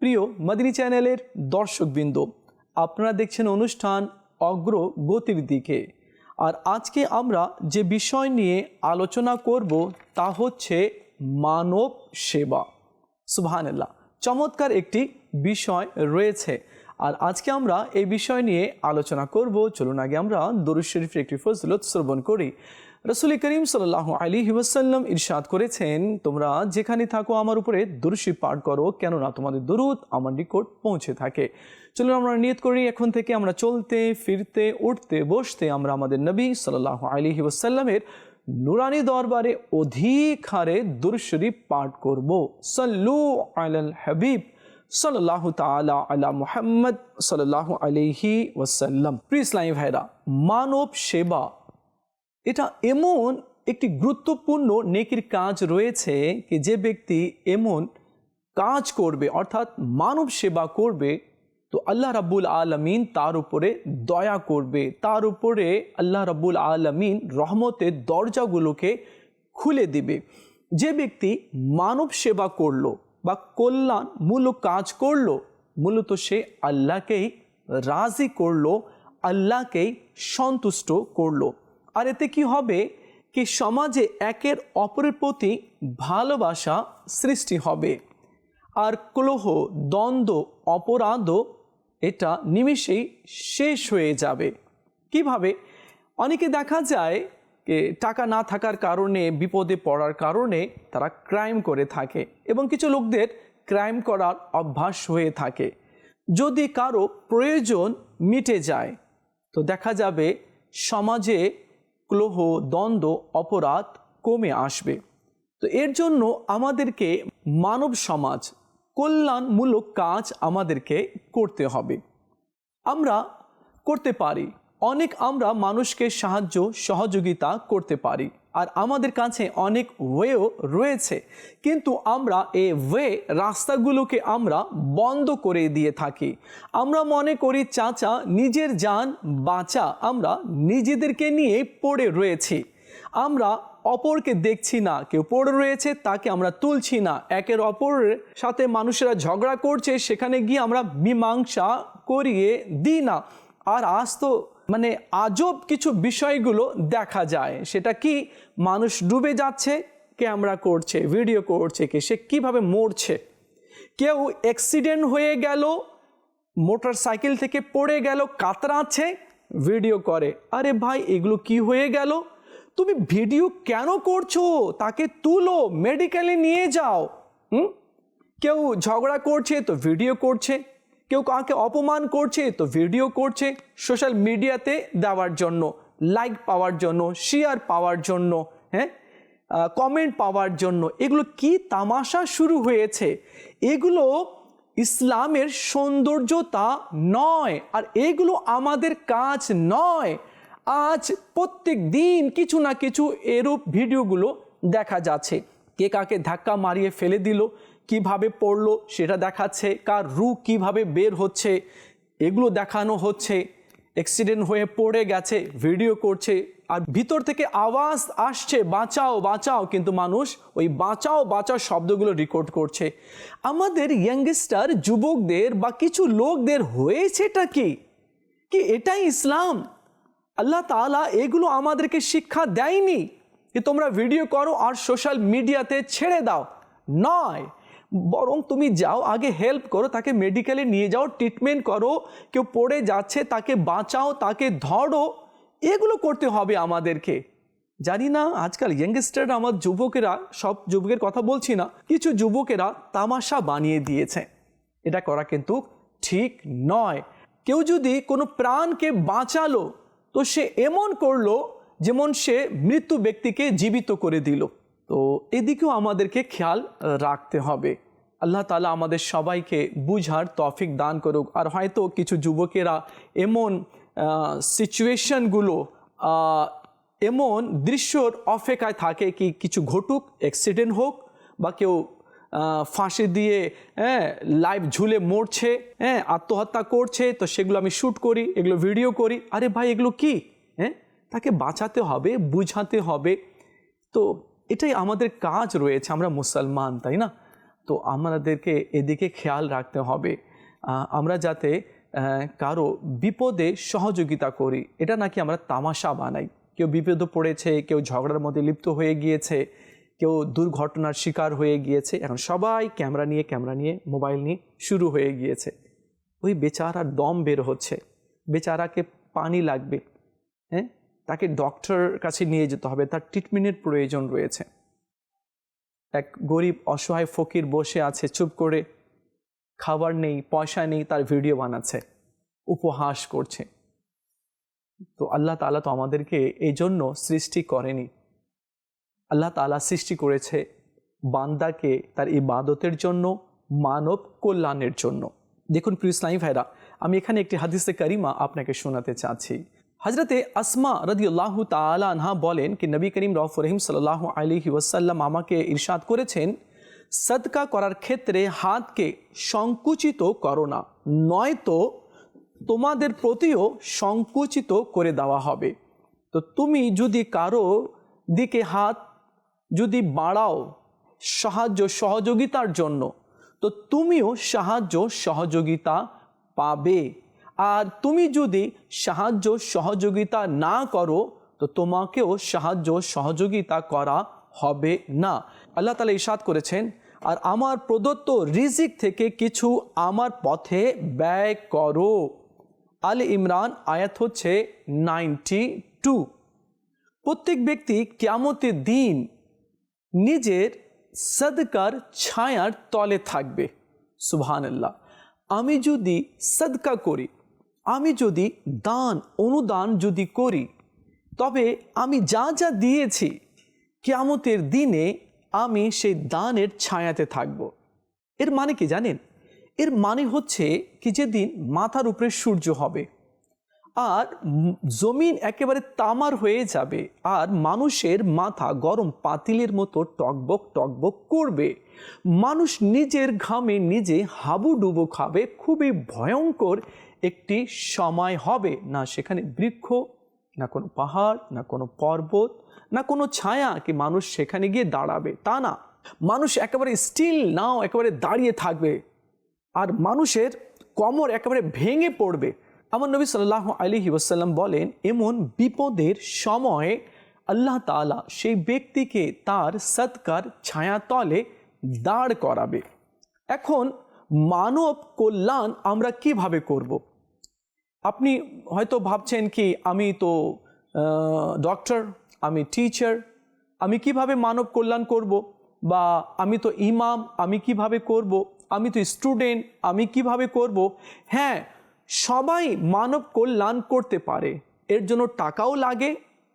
প্রিয় মাদিনী চ্যানেলের দর্শকবৃন্দ, আপনারা দেখছেন অনুষ্ঠান অগ্র গতির দিকে। আর আজকে আমরা যে বিষয় নিয়ে আলোচনা করব তা হচ্ছে মানব সেবা। সুবহানাল্লাহ, চমৎকার একটি বিষয় রয়েছে। আর আজকে আমরা এই বিষয় নিয়ে আলোচনা করব। চলুন আগে আমরা দরু শরীফের একটি ফজলত শ্রবণ করি। রসুল করিম সাল্লাহ আলী ওয়াসাল্লাম ইরশাদ করেছেন, তোমরা যেখানে থাকো আমার উপরে দুরুশি পাঠ করো, কেননা তোমাদের দরুদ আমার নিকট পৌঁছে থাকে। চলুন আমরা নিয়ত করি, এখন থেকে আমরা চলতে, ফিরতে, উঠতে, বসতে আমরা আমাদের নবী সাল্লাহ আলী ওয়াসাল্লামের নুরানি দরবারে অধিক হারে দুরুশরীফ পাঠ করব। সাল্লু আলাল হাবিব সাল্লাহ তালা আলা মুহাম্মদ সাল্লাহ আলহি ওয়াসাল্লাম। প্রিয় ইসলামী ভাইরা, মানব সেবা এটা এমন একটি গুরুত্বপূর্ণ নেকির কাজ রয়েছে কি যে ব্যক্তি এমন কাজ করবে, অর্থাৎ মানব সেবা করবে, তো আল্লাহ রাব্বুল আলমিন তার উপরে দয়া করবে। তার উপরে আল্লাহ রাব্বুল আলমিন রহমতের দরজাগুলোকে খুলে দিবে। যে ব্যক্তি মানব সেবা করল বা কল্যাণমূলক কাজ করল, মূলত সে আল্লাহকেই রাজি করল, আল্লাহকেই সন্তুষ্ট করল। আর এতে কি হবে? কি সমাজে একের অপরের প্রতি ভালোবাসা সৃষ্টি হবে। আর ক্লোহ, দ্বন্দ্ব, অপরাধও এটা নিমিষেই শেষ হয়ে যাবে। কীভাবে? অনেকে দেখা যায় যে টাকা না থাকার কারণে, বিপদে পড়ার কারণে তারা ক্রাইম করে থাকে এবং কিছু লোকদের ক্রাইম করার অভ্যাস হয়ে থাকে। যদি কারও প্রয়োজন মিটে যায়, তো দেখা যাবে সমাজে ক্লোহ দ্বন্দ্ব, অপরাধ কমে আসবে। তো এর জন্য আমাদেরকে মানব সমাজ, কল্যাণমূলক কাজ আমাদেরকে করতে হবে। আমরা করতে পারি, অনেক আমরা মানুষকে সাহায্য, সহযোগিতা করতে পারি। আর আমাদের কাছে অনেক ওয়েও রয়েছে। কিন্তু আমরা এ ওয়ে রাস্তাগুলোকে আমরা বন্ধ করে দিয়ে থাকি। আমরা মনে করি, চাচা, নিজের যান বাঁচা। আমরা নিজেদেরকে নিয়ে পড়ে রয়েছি। আমরা অপরকে দেখছি না। কেউ পড়ে রয়েছে, তাকে আমরা তুলছি না। একের অপরের সাথে মানুষেরা ঝগড়া করছে, সেখানে গিয়ে আমরা মীমাংসা করিয়ে দিই না। আর আজ তো মানে আজব কিছু বিষয়গুলো দেখা যায়। সেটা কি মানুষ ডুবে যাচ্ছে, ক্যামেরা করছে, ভিডিও করছে, কে সে কীভাবে মরছে? কেউ অ্যাক্সিডেন্ট হয়ে গেল মোটর সাইকেল থেকে পড়ে গেল, কাতরাচ্ছে ভিডিও করে। আরে ভাই, এগুলো কি হয়ে গেল? তুমি ভিডিও কেন করছ? তাকে তুলো মেডিকেলে নিয়ে যাও। হুম? কেউ ঝগড়া করছে, তো ভিডিও করছে। কেউ কাউকে অপমান করছে, তো ভিডিও করছে সোশ্যাল মিডিয়াতে দেওয়ার জন্য লাইক পাওয়ার জন্য শেয়ার পাওয়ার জন্য হ্যাঁ? কমেন্ট পাওয়ার জন্য। এগুলো কি তামাশা শুরু হয়েছে? এগুলো ইসলামের সৌন্দর্যতা নয়, আর এগুলো আমাদের কাজ নয়। আজ প্রত্যেক দিন কিছু না কিছু এরূপ ভিডিওগুলো দেখা যাচ্ছে। কে কাকে ধাক্কা মারিয়ে ফেলে দিল, কীভাবে পড়ল সেটা দেখাচ্ছে, কার রু কীভাবে বের হচ্ছে, এগুলো দেখানো হচ্ছে অ্যাক্সিডেন্ট হয়ে পড়ে গেছে ভিডিও করছে, আর ভিতর থেকে আওয়াজ আসছে, বাঁচাও বাঁচাও, কিন্তু মানুষ ওই বাঁচাও বাঁচাও শব্দগুলো রেকর্ড করছে। আমাদের ইয়াংস্টার যুবকদের বা কিছু লোকদের হয়েছেটা কি? কি এটাই ইসলাম? আল্লাহ তালা এগুলো আমাদেরকে শিক্ষা দেয়নি? যে তোমরা ভিডিও করো আর সোশ্যাল মিডিয়াতে ছেড়ে দাও। নয়। বরং তুমি যাও, আগে হেল্প করো, তাকে মেডিকেলে নিয়ে যাও ট্রিটমেন্ট করো, কেউ পড়ে যাচ্ছে, তাকে বাঁচাও, তাকে ধরো। এগুলো করতে হবে আমাদেরকে। জানি না, আজকাল ইয়াংস্টার আমার যুবকেরা, সব যুবকের কথা বলছি না, কিছু যুবকেরা তামাশা বানিয়ে দিয়েছে। এটা করা কিন্তু ঠিক নয়। কেউ যদি কোনো প্রাণকে বাঁচালো, তো সে এমন করল যেমন সে মৃত্যু ব্যক্তিকে জীবিত করে দিল। তো এদিকেও আমাদেরকে খেয়াল রাখতে হবে। আল্লাহ তালা আমাদের সবাইকে বুঝার তফিক দান করুক। আর হয়তো কিছু যুবকেরা এমন সিচুয়েশনগুলো এমন দৃশ্যর অপেক্ষায় থাকে কি কিছু ঘটুক অ্যাক্সিডেন্ট হোক বা কেউ ফাঁসি দিয়ে হ্যাঁ লাইভ ঝুলে মরছে হ্যাঁ আত্মহত্যা করছে, তো সেগুলো আমি শ্যুট করি, এগুলো ভিডিও করি। আরে ভাই, এগুলো কি? তাকে বাঁচাতে হবে, বুঝাতে হবে। তো এটাই আমাদের কাজ রয়েছে, আমরা মুসলমান, তাই না? তো আমাদেরকে এদিকে খেয়াল রাখতে হবে। আমরা যাতে কারও বিপদে সহযোগিতা করি, এটা নাকি আমরা তামাশা বানাই। কেউ বিপদে পড়েছে, কেউ ঝগড়ার মধ্যে লিপ্ত হয়ে গিয়েছে, কেউ দুর্ঘটনার শিকার হয়ে গিয়েছে, এখন সবাই ক্যামেরা নিয়ে ক্যামেরা নিয়ে, মোবাইল নিয়ে শুরু হয়ে গিয়েছে। ওই বেচারার দম বের হচ্ছে। বেচারাকে পানি লাগবে হ্যাঁ? তাকে ডক্টর কাছে নিয়ে যেতে হবে। তার ট্রিটমেন্টের প্রয়োজন রয়েছে। এক গরিব, অসহায় ফকির বসে আছে, চুপ করে খাবার নেই, পয়সা নেই, তার ভিডিও বানাচ্ছে, উপহাস করছে। তো আল্লাহ তালা তো আমাদেরকে এই জন্য সৃষ্টি করেনি। আল্লাহ তাআলা সৃষ্টি করেছে বান্দাকে তার ইবাদতের জন্য, মানব কল্যাণের জন্য। দেখুন প্রিয় ইসলামী ভাইরা, আমি এখানে একটি হাদিসে কারিমা আপনাকে শোনাতে চাচ্ছি। হজরতে আসমা রদিউল্লাহ তালা আনহা বলেন কি, নবী করিম রফ রহিম সাল্লাহ আলহি ওয়াসাল্লাম আমাকে ইরশাদ করেছেন, সদকা করার ক্ষেত্রে হাতকে সংকুচিত করো না, নয়তো তোমাদের প্রতিও সংকুচিত করে দেওয়া হবে। তো তুমি যদি কারও দিকে হাত যদি বাড়াও সাহায্য সহযোগিতার জন্য, তো তুমিও সাহায্য সহযোগিতা পাবে। আর তুমি যদি সাহায্য সহযোগিতা না করো, তো তোমাকেও সাহায্য সহযোগিতা করা হবে না। আল্লাহ তালা ইসাদ করেছেন, আর আমার প্রদত্ত রিজিক থেকে কিছু আমার পথে ব্যয় করো। আল ইমরান আয়াত হচ্ছে নাইনটি টু। প্রত্যেক ব্যক্তি কেয়ামতের দিন নিজের সদকার ছায়ার তলে থাকবে। সুবহানাল্লাহ। আমি যদি সদকা করি আমি যদি দান, অনুদান যদি করি, তবে আমি যা যা দিয়েছি, কেয়ামতের দিনে আমি সেই দানের ছায়াতে থাকব। এর মানে কি জানেন? এর মানে হচ্ছে কি যেদিন মাথার উপরে সূর্য হবে, আর জমিন একেবারে তামার হয়ে যাবে, আর মানুষের মাথা গরম পাতিলের মতো টকবক টকবক করবে। মানুষ নিজের ঘামে নিজে হাবুডুবু খাবে, খুবই ভয়ঙ্কর একটি সময় হবে না সেখানে বৃক্ষ, না কোনো পাহাড়, না কোনো পর্বত, না কোনো ছায়া কি মানুষ সেখানে গিয়ে দাঁড়াবে। তা না। মানুষ একেবারে স্টিল নাও একেবারে দাঁড়িয়ে থাকবে। আর মানুষের কমর একেবারে ভেঙে পড়বে। আমার নবী সাল্লাহ আলহি ওসাল্লাম বলেন, এমন বিপদের সময় আল্লাহ তাআলা সেই ব্যক্তিকে তার সৎকার ছায়াতলে দাঁড় করাবে। এখন মানব কল্যাণ আমরা কীভাবে করব। আপনি হয়তো ভাবছেন কি, আমি তো ডক্টর আমি টিচার আমি কীভাবে মানব কল্যাণ করব? বা আমি তো ইমাম আমি কীভাবে করব? আমি তো স্টুডেন্ট আমি কীভাবে করব? হ্যাঁ সবাই মানব কল্যাণ করতে পারে। এর জন্য টাকাও লাগে,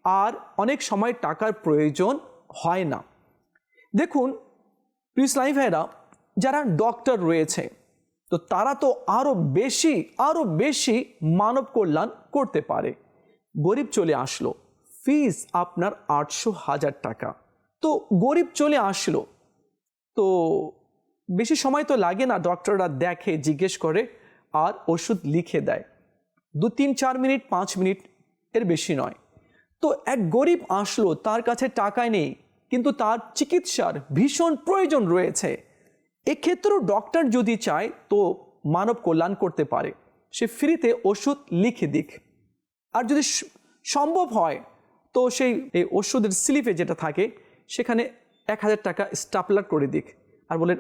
আর অনেক সময় টাকার প্রয়োজন হয় না। দেখুন প্রিসলাই ভাইরা যারা ডক্টর রয়েছে তো তারা তো আরও বেশি আরও বেশি মানব কল্যাণ করতে পারে। গরিব চলে আসলো ফিস আপনার আটশো হাজার টাকা। তো গরিব চলে আসলো, তো বেশি সময় তো লাগে না ডক্টররা দেখে, জিজ্ঞেস করে, আর ওষুধ লিখে দেয়। দু, তিন, চার মিনিট, পাঁচ মিনিট এর বেশি নয়। তো এক গরিব আসলো, তার কাছে টাকায় নেই, কিন্তু তার চিকিৎসার ভীষণ প্রয়োজন রয়েছে। এক্ষেত্রেও ডক্টর যদি চায় তো মানব কল্যাণ করতে পারে। সে ফ্রিতে ওষুধ লিখে দিক। আর যদি সম্ভব হয়, তো সেই, এই ওষুধের স্লিপে যেটা থাকে, সেখানে এক হাজার টাকা স্টাপলার করে দিক। আর বলেন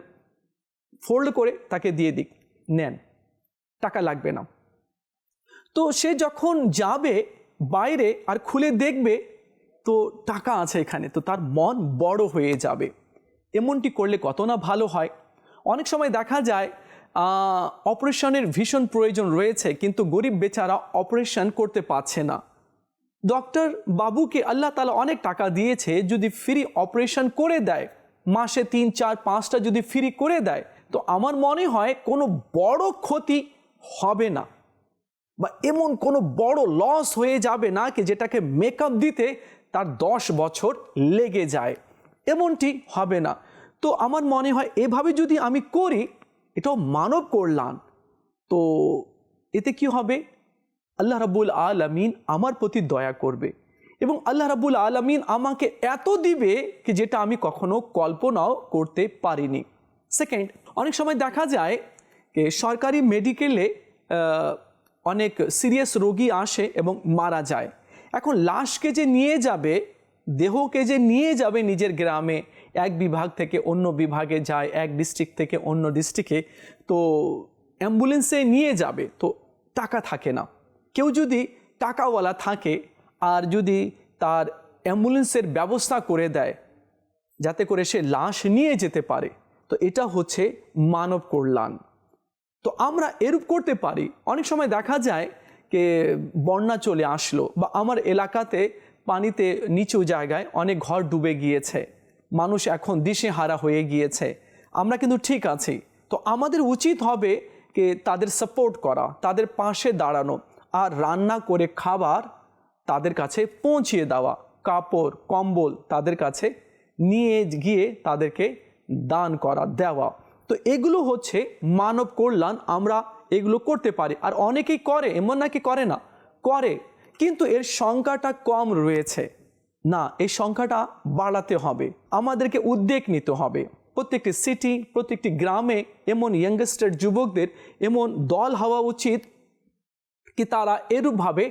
ফোল্ড করে তাকে দিয়ে দিক। নেন। টাকা লাগবে না। তো সে যখন যাবে বাইরে আর খুলে দেখবে, তো টাকা আছে এখানে, তো তার মন বড় হয়ে যাবে। এমনটি করলে কত না ভালো হয়। অনেক সময় দেখা যায় অপারেশনের ভীষণ প্রয়োজন রয়েছে, কিন্তু গরিব বেচারা অপারেশন করতে পারছে না। ডক্টর বাবুকে আল্লাহ তালা অনেক টাকা দিয়েছে, যদি ফ্রি অপারেশন করে দেয়, মাসে তিন, চার, পাঁচটা যদি ফ্রি করে দেয়, তো আমার মনে হয় কোনো বড় ক্ষতি হবে না। বা এমন কোনো বড় লস হয়ে যাবে না কি, যেটাকে মেকআপ দিতে তার দশ বছর লেগে যায়। এমনটি হবে না। তো আমার মনে হয় এভাবে যদি আমি করি, এটাও মানব কল্যাণ। তো এতে কি হবে? আল্লাহ রাবুল আলমিন আমার প্রতি দয়া করবে। এবং আল্লাহ রাবুল আলমিন আমাকে এত দিবে কি যেটা আমি কখনো কল্পনাও করতে পারিনি। সেকেন্ড অনেক সময় দেখা যায় যে সরকারি মেডিকেলে অনেক সিরিয়াস রোগী আসে এবং মারা যায়। এখন লাশকে যে নিয়ে যাবে, দেহকে যে নিয়ে যাবে নিজের গ্রামে এক বিভাগ থেকে অন্য বিভাগে যায়, এক ডিস্ট্রিক্ট থেকে অন্য ডিস্ট্রিক্টে তো অ্যাম্বুলেন্সে নিয়ে যাবে, তো টাকা থাকে না। কেউ যদি টাকাওয়ালা থাকে আর যদি তার অ্যাম্বুলেন্সের ব্যবস্থা করে দেয়, যাতে করে সে লাশ নিয়ে যেতে পারে, তো এটা হচ্ছে মানব কল্যাণ। তো আমরা এরূপ করতে পারি। অনেক সময় দেখা যায় যে বন্যা চলে আসলো বা আমার এলাকাতে পানিতে নিচু জায়গায় অনেক ঘর ডুবে গিয়েছে। মানুষ এখন দিশে হারা হয়ে গিয়েছে। আমরা কিন্তু ঠিক আছি। তো আমাদের উচিত হবে কে তাদের সাপোর্ট করা, তাদের পাশে দাঁড়ানো আর রান্না করে খাবার তাদের কাছে পৌঁছিয়ে দেওয়া। কাপড়, কম্বল তাদের কাছে নিয়ে গিয়ে তাদেরকে দান করা, দেওয়া। তো এগুলো হচ্ছে মানব কল্যাণ, আমরা এগুলো করতে পারি। আর অনেকেই করে, এমন নাকি করে না, করে। কিন্তু এর সংখ্যাটা কম রয়েছে। না, এই সংখ্যাটা বাড়াতে হবে। আমাদেরকে উদ্যোগ নিতে হবে। প্রত্যেকটি সিটি প্রত্যেকটি গ্রামে এমন ইয়াংস্টার যুবকদের এমন দল হওয়া উচিত কি তারা এরূপভাবে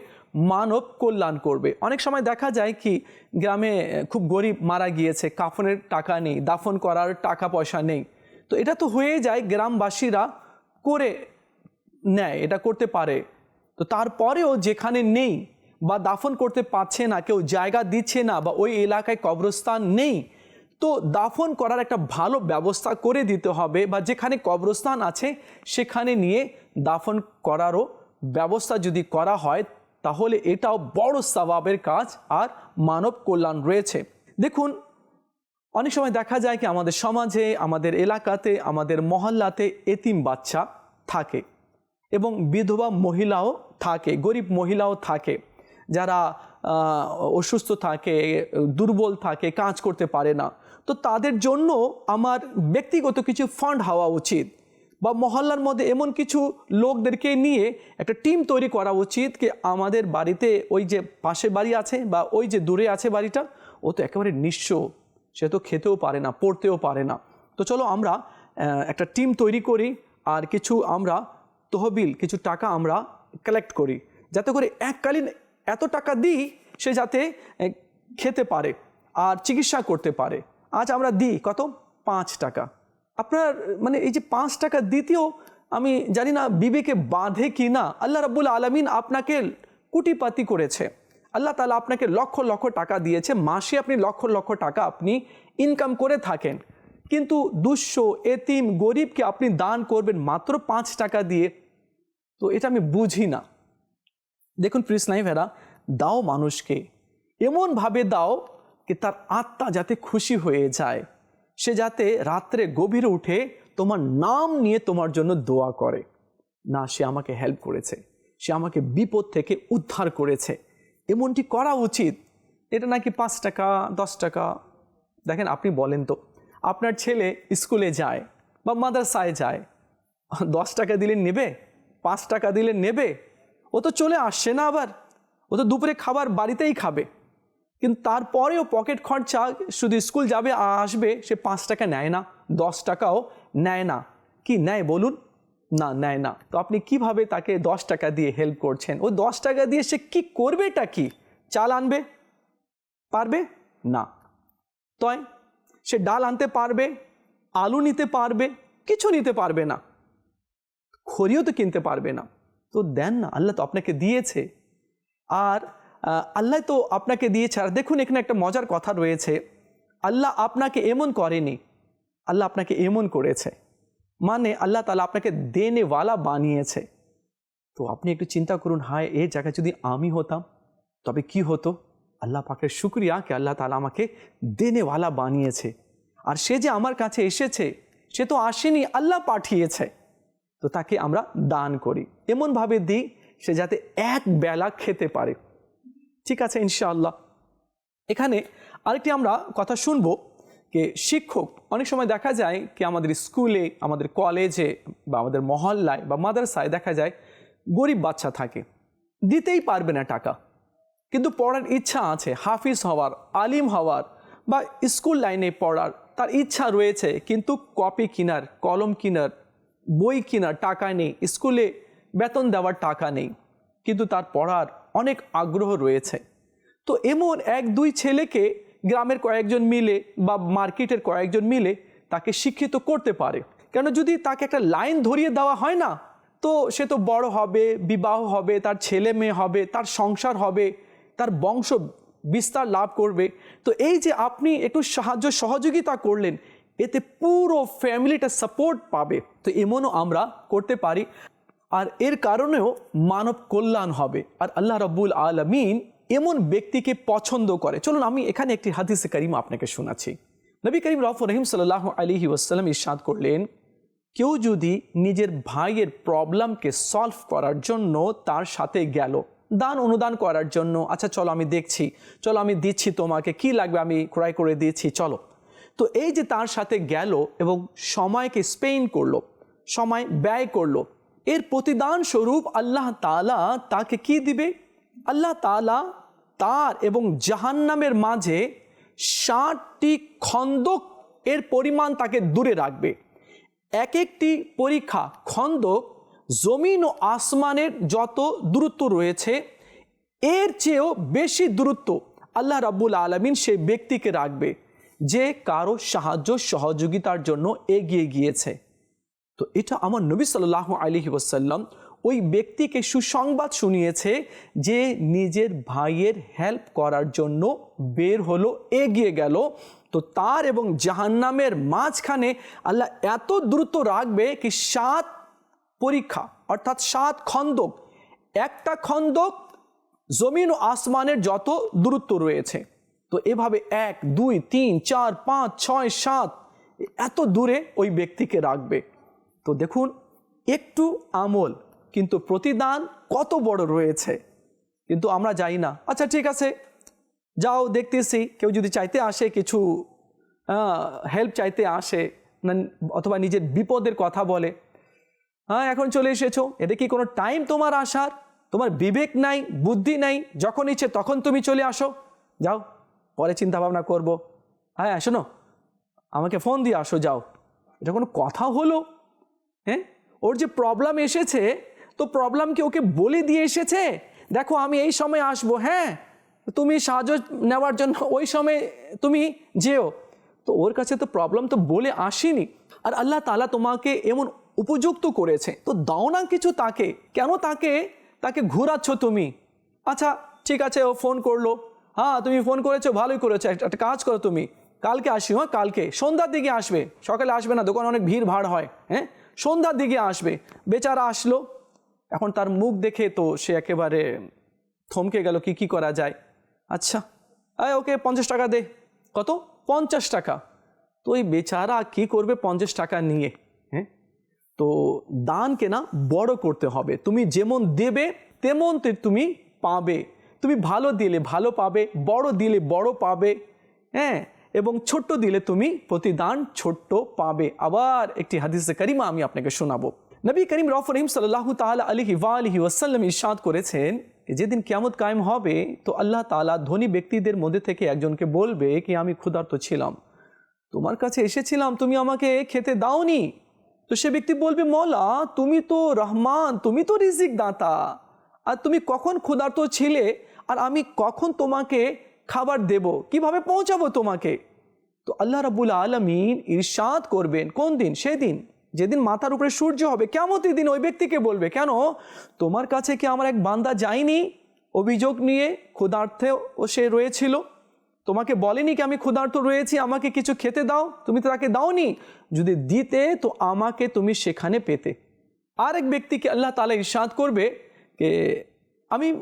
মানব কল্যাণ করবে। অনেক সময় দেখা যায় কি, গ্রামে খুব গরিব মারা গিয়েছে, কাফনের টাকা নেই, দাফন করার টাকা পয়সা নেই। তো এটা তো হয়ে যায়, গ্রামবাসীরা করে নেয়, এটা করতে পারে। তো তারপরেও যেখানে নেই বা দাফন করতে পারছে না, কেউ জায়গা দিচ্ছে না বা ওই এলাকায় কবরস্থান নেই, তো দাফন করার একটা ভালো ব্যবস্থা করে দিতে হবে বা যেখানে কবরস্থান আছে সেখানে নিয়ে দাফন করারও ব্যবস্থা যদি করা হয়, তাহলে এটাও বড় স্বভাবের কাজ আর মানব কল্যাণ রয়েছে। দেখুন, অনেক সময় দেখা যায় কি আমাদের সমাজে, আমাদের এলাকাতে, আমাদের মহল্লাতে এতিম বাচ্চা থাকে এবং বিধবা মহিলাও থাকে, গরিব মহিলাও থাকে। যারা অসুস্থ থাকে, দুর্বল থাকে, কাজ করতে পারে না, তো তাদের জন্য আমার ব্যক্তিগত কিছু ফান্ড হওয়া উচিত বা মহল্লার মধ্যে এমন কিছু লোকদেরকে নিয়ে একটা টিম তৈরি করা উচিত কি আমাদের বাড়িতে ওই যে পাশে বাড়ি আছে বা ওই যে দূরে আছে বাড়িটা, ও তো একেবারে নিঃস্ব, সে তো খেতেও পারে না, পড়তেও পারে না। তো চলো আমরা একটা টিম তৈরি করি আর কিছু আমরা তহবিল, কিছু টাকা আমরা কালেক্ট করি। যাতে করে এককালীন এত টাকা দিই সে যাতে খেতে পারে আর চিকিৎসা করতে পারে। আজ আমরা দিই কত? পাঁচ টাকা। আপনার মানে এই যে পাঁচ টাকা দিতেও আমি জানি না বিবেকে বাঁধে কি না। আল্লাহ রাবুল আলমিন আপনাকে কুটিপাতি করেছে। আল্লাহ তালা আপনাকে লক্ষ লক্ষ টাকা দিয়েছে। মাসে আপনি লক্ষ লক্ষ টাকা আপনি ইনকাম করে থাকেন। কিন্তু দুঃস্ব এতিম গরিবকে আপনি দান করবেন মাত্র পাঁচ টাকা দিয়ে। তো এটা আমি বুঝি না। দেখুন প্রিসনাই ভেরা দাও মানুষকে। এমনভাবে দাও কি তার আত্মা যাতে খুশি হয়ে যায়। সে যাতে রাত্রে গভীরে উঠে তোমার নাম নিয়ে তোমার জন্য দোয়া করে। না, সে আমাকে হেল্প করেছে। সে আমাকে বিপদ থেকে উদ্ধার করেছে। এমনটি করা উচিত। এটা নাকি পাঁচ টাকা, দশ টাকা? দেখেন, আপনি বলেন তো, আপনার ছেলে স্কুলে যায় বা মাদ্রাসায় যায়, দশ টাকা দিলে নেবে? পাঁচ টাকা দিলে নেবে? ও তো চলে আসছে না আবার। ও তো দুপুরে খাবার বাড়িতেই খাবে। কিন্তু তারপরেও পকেট খরচা, শুধু স্কুল যাবে, আসবে, সে পাঁচ টাকা নেয় না, দশ টাকাও নেয় না। কি নেয় বলুন? না, নেয় না। তো আপনি কীভাবে তাকে দশ টাকা দিয়ে হেল্প করছেন? ও দশ টাকা দিয়ে সে কি করবেটা কি? চাল আনবে? পারবে? না। তয়, সে ডাল আনতে পারবে, আলু নিতে পারবে, কিছু নিতে পারবে না। খড়িও তো কিনতে পারবে না। তো দেন না, আল্লাহ তো আপনাকে দিয়েছে। আর আল্লাহ তো আপনাকে দিয়েছে। আর দেখুন, এখানে একটা মজার কথা রয়েছে। আল্লাহ আপনাকে এমন করেনি। আল্লাহ আপনাকে এমন করেছে। মানে আল্লাহ তালা আপনাকে দেনেওয়ালা বানিয়েছে। তো আপনি একটু চিন্তা করুন, হায়, এ জায়গায় যদি আমি হতাম, তবে কি হতো? আল্লাহ পাকের শুক্রিয়া কে আল্লাহ তালা আমাকে দেনেওয়ালা বানিয়েছে। আর সে যে আমার কাছে এসেছে, সে তো আসেনি, আল্লাহ পাঠিয়েছে। তো তাকে আমরা দান করি। এমনভাবে দিই সে যাতে এক বেলা খেতে পারে। ঠিক আছে, ইনশাআল্লাহ। এখানে আরেকটি আমরা কথা শুনব যে শিক্ষক, অনেক সময় দেখা যায় কি আমাদের স্কুলে, আমাদের কলেজে বা আমাদের মহল্লায় বা মাদ্রাসায় দেখা যায় গরিব বাচ্চা থাকে। দিতেই পারবে না টাকা। কিন্তু পড়ার ইচ্ছা আছে, হাফিজ হওয়ার, আলিম হওয়ার বা স্কুল লাইনে পড়ার, তার ইচ্ছা রয়েছে কিন্তু কপি কিনার, কলম কিনার বই কেনার টাকা নেই, স্কুলে বেতন দেওয়ার টাকা নেই, কিন্তু তার পড়ার অনেক আগ্রহ রয়েছে। তো এমন এক দুই ছেলেকে গ্রামের কয়েকজন মিলে বা মার্কেটের কয়েকজন মিলে তাকে শিক্ষিত করতে পারে। কেন যদি তাকে একটা লাইন ধরিয়ে দেওয়া হয় না, তো সে তো বড় হবে, বিবাহ হবে, তার ছেলে মেয়ে হবে, তার সংসার হবে, তার বংশ বিস্তার লাভ করবে। তো এই যে আপনি একটু সাহায্য সহযোগিতা করলেন এতে পুরো ফ্যামিলিটা সাপোর্ট পাবে। তো এমনও আমরা করতে পারি। আর এর কারণেও মানব কল্যাণ হবে। আর আল্লাহ রব্বুল আলমিন এমন ব্যক্তিকে পছন্দ করে। চলুন আমি এখানে একটি হাদিসে করিম আপনাকে শোনাচ্ছি। নবী করিম রফ রহিম সাল্লাহ আলিহি ওসাল্লাম ইরশাদ করলেন, কেউ যদি নিজের ভাইয়ের প্রবলেমকে সলভ করার জন্য তার সাথে গেল, দান অনুদান করার জন্য আচ্ছা চলো আমি দেখছি, চলো আমি দিচ্ছি তোমাকে, কি লাগবে আমি ক্রয় করে দিয়েছি চলো। তো এই যে তার সাথে গেল এবং সময়কে স্পেন করল, সময় ব্যয় করল, এর প্রতিদান স্বরূপ আল্লাহ তালা তাকে কি দিবে? আল্লাহ তালা তার এবং জাহান্নামের মাঝে ষাটটি খন্দক এর পরিমাণ তাকে দূরে রাখবে। এক একটি পরীক্ষা খন্দক জমিন ও আসমানের যত দূরত্ব রয়েছে, এর চেয়েও বেশি দূরত্ব আল্লাহ রাব্বুল আলমিন সেই ব্যক্তিকে রাখবে। যে কারও সাহায্য, সহযোগিতার জন্য এগিয়ে গিয়েছে। তো এটা আমার নবী সাল্লাহ আলহি ওসাল্লাম ওই ব্যক্তিকে সুসংবাদ শুনিয়েছে যে নিজের ভাইয়ের হেল্প করার জন্য বের হলো, এগিয়ে গেল। তো তার এবং জাহান্নামের মাঝখানে আল্লাহ এত দ্রুত রাখবে কি সাত পরীক্ষা, অর্থাৎ সাত খন্দক। একটা খন্দক জমিন ও আসমানের যত দূরত্ব রয়েছে। তো এভাবে এক, দুই, তিন, চার, পাঁচ, ছয়, সাত এত দূরে ওই ব্যক্তিকে রাখবে। তো দেখুন, একটু আমল, কিন্তু প্রতিদান কত বড় রয়েছে। কিন্তু আমরা যাই না। আচ্ছা ঠিক আছে, যাও দেখতেছি, কেউ যদি চাইতে আসে কিছু হেল্প চাইতে আসে, না, অথবা নিজের বিপদের কথা বলে হ্যাঁ এখন চলে এসেছ এটা কি কোনো টাইম তোমার আসার? তোমার বিবেক নাই, বুদ্ধি নাই, যখন ইচ্ছে তখন তুমি চলে আসো। যাও। পরে চিন্তা ভাবনা করব। হ্যাঁ শোনো, আমাকে ফোন দিয়ে আসো, যাও। এটা কোনো কথা হলো? হ্যাঁ? ওর যে প্রবলেম এসেছে, তো প্রবলেমকে ওকে বলে দিয়ে এসেছে? দেখো, আমি এই সময় আসব হ্যাঁ? তুমি সাহায্য নেওয়ার জন্য ওই সময় তুমি যেও। তো ওর কাছে তো প্রবলেম তো বলে আসেনি। আর আল্লাহ তালা তোমাকে এমন উপযুক্ত করেছে। তো দাও না কিছু তাকে। কেন তাকে? তাকে ঘুরাচ্ছ তুমি। আচ্ছা ঠিক আছে, ও ফোন করল। হ্যাঁ তুমি ফোন করেছ, ভালোই করেছ। একটা কাজ করো তুমি। কালকে আসি হ্যাঁ কালকে। সন্ধ্যার দিকে আসবে। সকালে আসবে না, দোকান অনেক ভিড়, ভাড় হয় হ্যাঁ? সন্ধ্যার দিকে আসবে। বেচারা আসলো। এখন তার মুখ দেখে তো সে একেবারে থমকে গেল, কি কি করা যায়? আচ্ছা আয় ওকে পঞ্চাশ টাকা দে। কত? পঞ্চাশ টাকা। তো ওই বেচারা কি করবে পঞ্চাশ টাকা নিয়ে হ্যাঁ? তো দানকে না বড় করতে হবে। তুমি যেমন দেবে তেমন তুমি পাবে। তুমি ভালো দিলে ভালো পাবে, বড় দিলে বড় পাবে হ্যাঁ? এবং ছোট্ট দিলে তুমি প্রতিদান ছোট্ট পাবে। আবার একটি হাদিসে করিমা আমি আপনাকে শোনাবো। নবী করিম রফ রহিম সাল্লাহ তালা আলহি আলহি ওয়াসাল্লাম ইরশাদ করেছেন যেদিন কেমত কায়েম হবে, তো আল্লাহ তালা ধনী ব্যক্তিদের মধ্যে থেকে একজনকে বলবে কি, আমি ক্ষুধার্ত ছিলাম। তোমার কাছে এসেছিলাম, তুমি আমাকে খেতে দাওনি। তো সে ব্যক্তি বলবে, মলা, তুমি তো রহমান, তুমি তো রিজিক দাতা আর তুমি কখন ক্ষুধার্ত ছিলে? আর আমি কখন তোমাকে খাবার দেব? কীভাবে পৌঁছাবো তোমাকে? তো আল্লাহ রাবুল আলমিন ইরশাদ করবেন। কোন দিন? সেদিন। যেদিন মাথার উপরে সূর্য হবে কেমতই দিন ওই ব্যক্তিকে বলবে, কেন? তোমার কাছে কি আমার এক বান্দা যায়নি অভিযোগ নিয়ে? ক্ষুধার্থে ও সে রয়েছিল। তোমাকে বলেনি কি আমি ক্ষুধার্ত রয়েছি? আমাকে কিছু খেতে দাও? তুমি তো তাকে দাওনি। যদি দিতে, তো আমাকে তুমি সেখানে পেতে। আরেক ব্যক্তিকে আল্লাহ তালা ইরশাদ করবে, কে আমি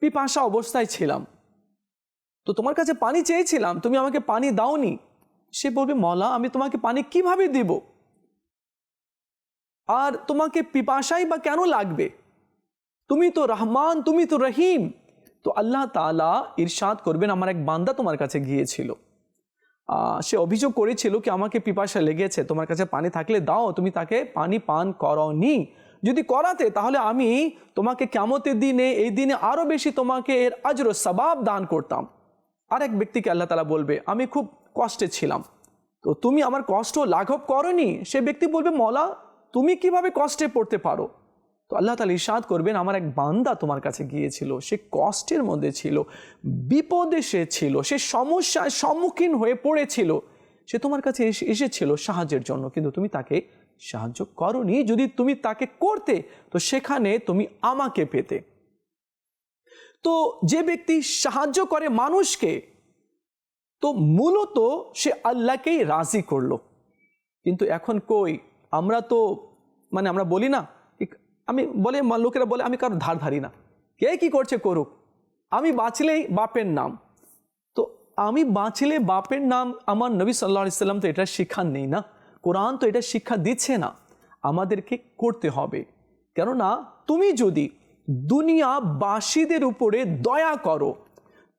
পিপাসা অবস্থায় ছিলাম। তো তোমার কাছে পানি চেয়েছিলাম, তুমি আমাকে পানি দাওনি। সে বলবে, মলা, আমি তোমাকে পানি কীভাবে দিব? আর তোমাকে পিপাসাই বা কেন লাগবে? তুমি তো রহমান, তুমি তো রহিম। তো আল্লাহ তালা ইরশাদ করবেন, আমার এক বান্দা তোমার কাছে গিয়েছিল। সে অভিযোগ করেছিল কি, আমাকে পিপাসা লেগেছে, তোমার কাছে পানি থাকলে দাও, তুমি তাকে পানি পান করনি। যদি করাতে, তাহলে আমি তোমাকে কেমতের দিনে, এই দিনে আরও বেশি তোমাকে এর আজর সবাব দান করতাম। আর এক ব্যক্তিকে আল্লাহ তালা বলবে, আমি খুব কষ্টে ছিলাম। তো তুমি আমার কষ্ট লাঘব করনি? সে ব্যক্তি বলবে, মলা, তুমি কীভাবে কষ্টে পড়তে পারো? তো আল্লাহ তালা ইশাদ করবেন, আমার এক বান্দা তোমার কাছে গিয়েছিল, সে কষ্টের মধ্যে ছিল, বিপদে সে ছিল, সে সমস্যার সম্মুখীন হয়ে পড়েছিল, সে তোমার কাছে এসেছিল সাহায্যের জন্য, কিন্তু তুমি তাকে সাহায্য করনি, যদি তুমি তাকে করতে, তো সেখানে তুমি আমাকে পেতে। তো যে ব্যক্তি সাহায্য করে মানুষকে, তো মূলত সে আল্লাহকেই রাজি করল। কিন্তু এখন কই? আমরা তো মানে আমরা বলি না আমি বলে লোকেরা বলে, আমি কারও ধার ধারি না। কে কি করছে করুক? আমি বাঁচলেই বাপের নাম। তো আমি বাঁচলে বাপের নাম আমার নবী সাল্লাহ ইসলাম তো এটা শিক্ষা নেই না? কোরআন তো এটা শিক্ষা দিচ্ছে না, আমাদেরকে করতে হবে। কেননা তুমি যদি দুনিয়াবাসীদের উপরে দয়া করো,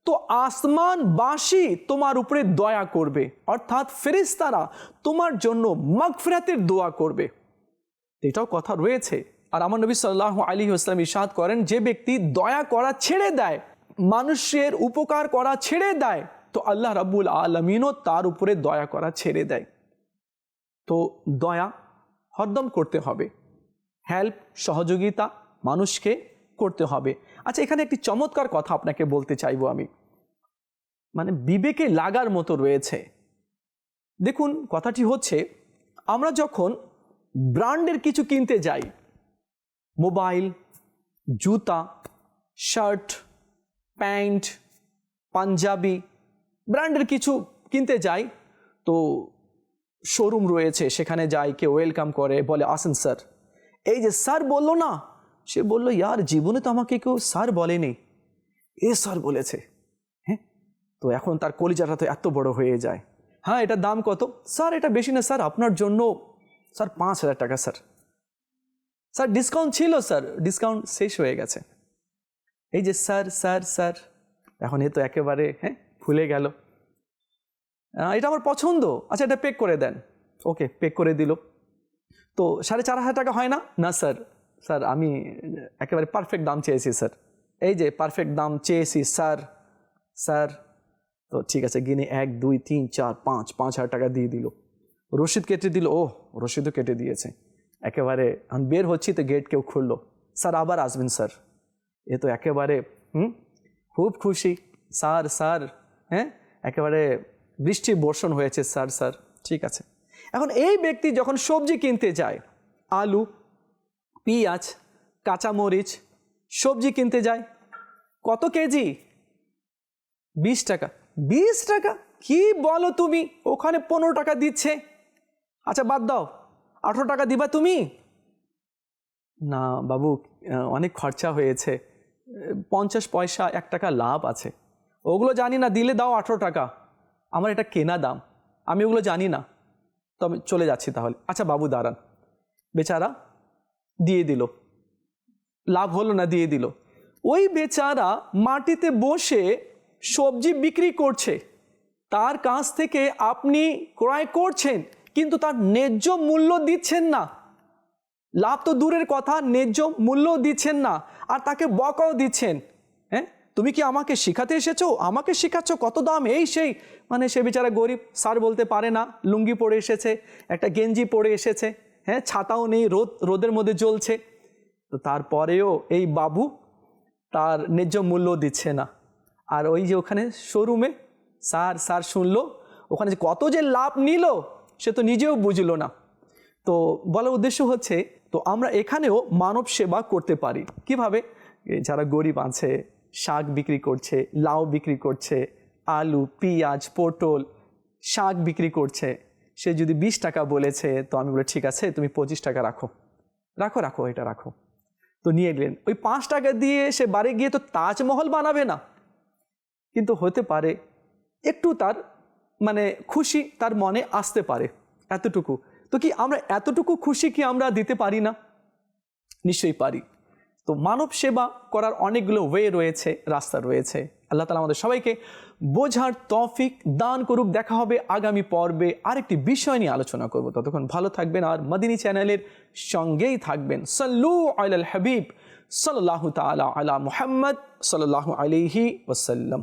তো আসমান আসমানবাসী তোমার উপরে দয়া করবে, অর্থাৎ ফেরেশতারা তোমার জন্য মাগফিরাতের দোয়া করবে। এটাও কথা রয়েছে। আর আমার নবী সাল্লাহ আলী ইসলাম ইশাদ করেন, যে ব্যক্তি দয়া করা ছেড়ে দেয়, মানুষের উপকার করা ছেড়ে দেয়, তো আল্লাহ রাব্বুল আলমিনও তার উপরে দয়া করা ছেড়ে দেয়। তো দয়া হরদম করতে হবে। হেল্প সহযোগিতা মানুষকে করতে হবে। আচ্ছা এখানে একটি চমৎকার কথা আপনাকে বলতে চাইব আমি। মানে বিবেকে লাগার মতো রয়েছে। দেখুন, কথাটি হচ্ছে, আমরা যখন ব্র্যান্ডের কিছু কিনতে যাই, মোবাইল, জুতা, শার্ট, প্যান্ট, পাঞ্জাবি, ব্র্যান্ডের কিছু কিনতে যাই, তো শোরুম রয়েছে, সেখানে যাই কেউ ওয়েলকাম করে, বলে, আসেন স্যার এই যে স্যার বলল না, সে বলল, ইয়ার জীবনে তো আমাকে কেউ স্যার বলেনি। এ স্যার বলেছে। হ্যাঁ? তো এখন তার কলিজাটা তো এত বড় হয়ে যায়। হ্যাঁ এটার দাম কত? স্যার এটা বেশি না স্যার আপনার জন্য স্যার পাঁচ হাজার টাকা স্যার স্যার ডিসকাউন্ট ছিল স্যার ডিসকাউন্ট শেষ হয়ে গেছে। এই যে স্যার স্যার স্যার এখন এ তো একেবারে হ্যাঁ ভুলে গেল। এটা আমার পছন্দ। আচ্ছা এটা পেক করে দেন। ওকে পেক করে দিল। তো সাড়ে চার হাজার টাকা হয় না? না স্যার স্যার আমি একেবারে পারফেক্ট দাম চেয়েছি স্যার এই যে পারফেক্ট দাম চেয়েছি স্যার স্যার তো ঠিক আছে, গিনে এক, দুই, তিন, চার, পাঁচ পাঁচ হাজার টাকা দিয়ে দিল। রসিদ কেটে দিল। ও রসিদও কেটে দিয়েছে। একেবারে আমি বের হচ্ছি, তো গেট কেউ খুললো। স্যার আবার আসবেন স্যার এ তো একেবারে, হুম? খুব খুশি। স্যার স্যার হ্যাঁ? একেবারে বৃষ্টি বর্ষণ হয়েছে, স্যার স্যার, ঠিক আছে। এখন এই ব্যক্তি যখন সবজি কিনতে যায়, আলু, পিঁয়াজ, কাঁচামরিচ, সবজি কিনতে যায়, কত কেজি? বিশ টাকা। বিশ টাকা? কি বলো তুমি? ওখানে পনেরো টাকা দিচ্ছে। আচ্ছা বাদ দাও। আঠেরো টাকা দিবা তুমি? না, বাবু, অনেক খরচা হয়েছে। পঞ্চাশ পয়সা, এক টাকা লাভ আছে। ওগুলো জানি না, দিলে দাও আঠেরো টাকা। আমার এটা কেনা দাম। আমি ওগুলো জানি না। তো আমি চলে যাচ্ছি তাহলে। আচ্ছা বাবু, দাঁড়ান। বেচারা দিয়ে দিল। লাভ হলো না, দিয়ে দিল। ওই বেচারা মাটিতে বসে সবজি বিক্রি করছে। তার কাছ থেকে আপনি ক্রয় করছেন, কিন্তু তার ন্যায্য মূল্য দিচ্ছেন না। লাভ তো দূরের কথা, ন্যায্য মূল্য দিচ্ছেন না, আর তাকে বকাও দিচ্ছেন। হ্যাঁ? তুমি কি আমাকে শেখাতে এসেছ? আমাকে শেখাচ্ছ কত দাম? এই সেই মানে সে বেচারা গরিব, স্যার বলতে পারে না, লুঙ্গি পরে এসেছে, একটা গেঞ্জি পরে এসেছে হ্যাঁ ছাতাও নেই, রোদ, রোদের মধ্যে জ্বলছে। তো তারপরেও এই বাবু তার ন্যায্য মূল্য দিচ্ছে না। আর ওই যে ওখানে শোরুমে স্যার স্যার শুনলো, ওখানে যে কত যে লাভ নিল, সে তো নিজেও বুঝলো না। তো বলার উদ্দেশ্য হচ্ছে, তো আমরা এখানেও মানব সেবা করতে পারি। কীভাবে? যারা গরিব আছে শাক বিক্রি করছে, লাউ বিক্রি করছে, আলু, পেঁয়াজ, পটল শাক বিক্রি করছে। সে যদি বিশ টাকা বলেছে, তো আমি বলি, ঠিক আছে, তুমি পঁচিশ টাকা রাখো। রাখো রাখো, এটা রাখো। তো নিয়ে গেলেন। ওই পাঁচ টাকা দিয়ে সে বাড়ি গিয়ে তো তাজমহল বানাবে না। কিন্তু হতে পারে, একটু তার মানে খুশি তার মনে আসতে পারে এতটুকু। তো কি আমরা এতটুকু খুশি কি আমরা দিতে পারি না? নিশ্চয়ই পারি। তো মানব সেবা করার অনেকগুলো ওয়ে রয়েছে, রাস্তা রয়েছে। আল্লাহ তালা আমাদের সবাইকে বোঝার তফিক দান করুক। দেখা হবে আগামী পর্বে আরেকটি বিষয় নিয়ে আলোচনা করব। ততক্ষণ ভালো থাকবেন আর মদিনী চ্যানেলের সঙ্গেই থাকবেন। সাল্লু আল হাবিব সাল্লাহ তালা আলা মুহাম্মদ সাল্লাহ আলিহি ওসাল্লাম